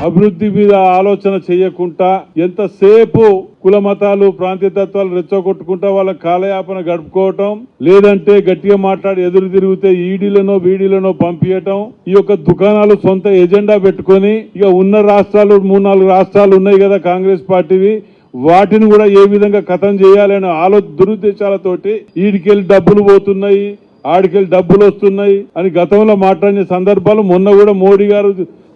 అభివృద్ధి మీద ఆలోచన చేయకుండా ఎంతసేపు కుల మతాలు ప్రాంతీయ తత్వాలు రెచ్చగొట్టుకుంటా వాళ్ళ కాలయాపన గడుపుకోవటం లేదంటే గట్టిగా మాట్లాడి ఎదురు తిరిగితే ఈడీలనో బీడీలనో పంపించటం ఈ యొక్క దుకాణాలు సొంత ఎజెండా పెట్టుకొని ఇక ఉన్న రాష్ట్రాలు మూడు నాలుగు రాష్ట్రాలు ఉన్నాయి కదా కాంగ్రెస్ పార్టీవి వాటిని కూడా ఏ విధంగా కథం చేయాలనే ఆలో దురుద్దేశాలతోటి ఈడికెళ్ళి డబ్బులు పోతున్నాయి ఆడికెళ్ళి డబ్బులు వస్తున్నాయి అని గతంలో మాట్లాడిన సందర్భాలు మొన్న కూడా మోడీ గారు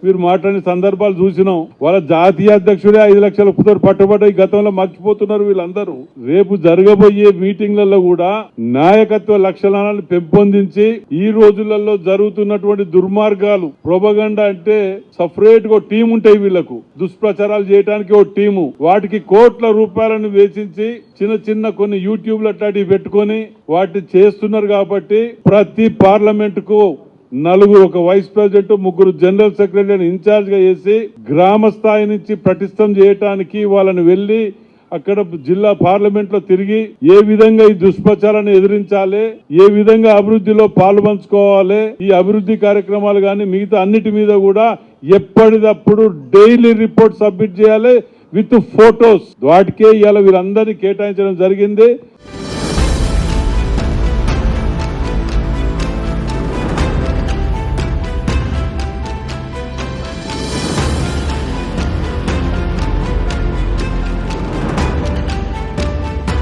వీరు మాట్లాడిన సందర్భాలు చూసినాం. వాళ్ళ జాతీయ అధ్యక్షుడే ఐదు లక్షల కుదరు పట్టుబడి గతంలో మర్చిపోతున్నారు వీళ్ళందరూ. రేపు జరగబోయే మీటింగ్లలో కూడా నాయకత్వ లక్షణాలను పెంపొందించి ఈ రోజులలో జరుగుతున్నటువంటి దుర్మార్గాలు ప్రొపగండా అంటే సపరేట్గా టీం ఉంటాయి వీళ్ళకు. దుష్ప్రచారాలు చేయడానికి ఒక టీము. వాటికి కోట్ల రూపాయలను వేచించి చిన్న చిన్న కొన్ని యూట్యూబ్లు అట్లాంటివి పెట్టుకొని వాటిని చేస్తున్నారు కాబట్టి ప్రతి పార్లమెంట్కు నలుగురు ఒక వైస్ ప్రెసిడెంట్ ముగ్గురు జనరల్ సెక్రటరీ ఇన్ఛార్జ్గా చేసి వేసి గ్రామ స్థాయి నుంచి పటిష్టం చేయటానికి వాళ్ళని వెళ్ళి అక్కడ జిల్లా పార్లమెంట్లో తిరిగి ఏ విధంగా ఈ దుష్ప్రచారాన్ని ఎదిరించాలి ఏ విధంగా అభివృద్ధిలో పాల్పంచుకోవాలి ఈ అభివృద్ధి కార్యక్రమాలు కానీ మిగతా అన్నిటి మీద కూడా ఎప్పటిదప్పుడు డైలీ రిపోర్ట్ సబ్మిట్ చేయాలి విత్ ఫోటోస్. వాటికే ఇవాళ వీరందరినీ కేటాయించడం జరిగింది.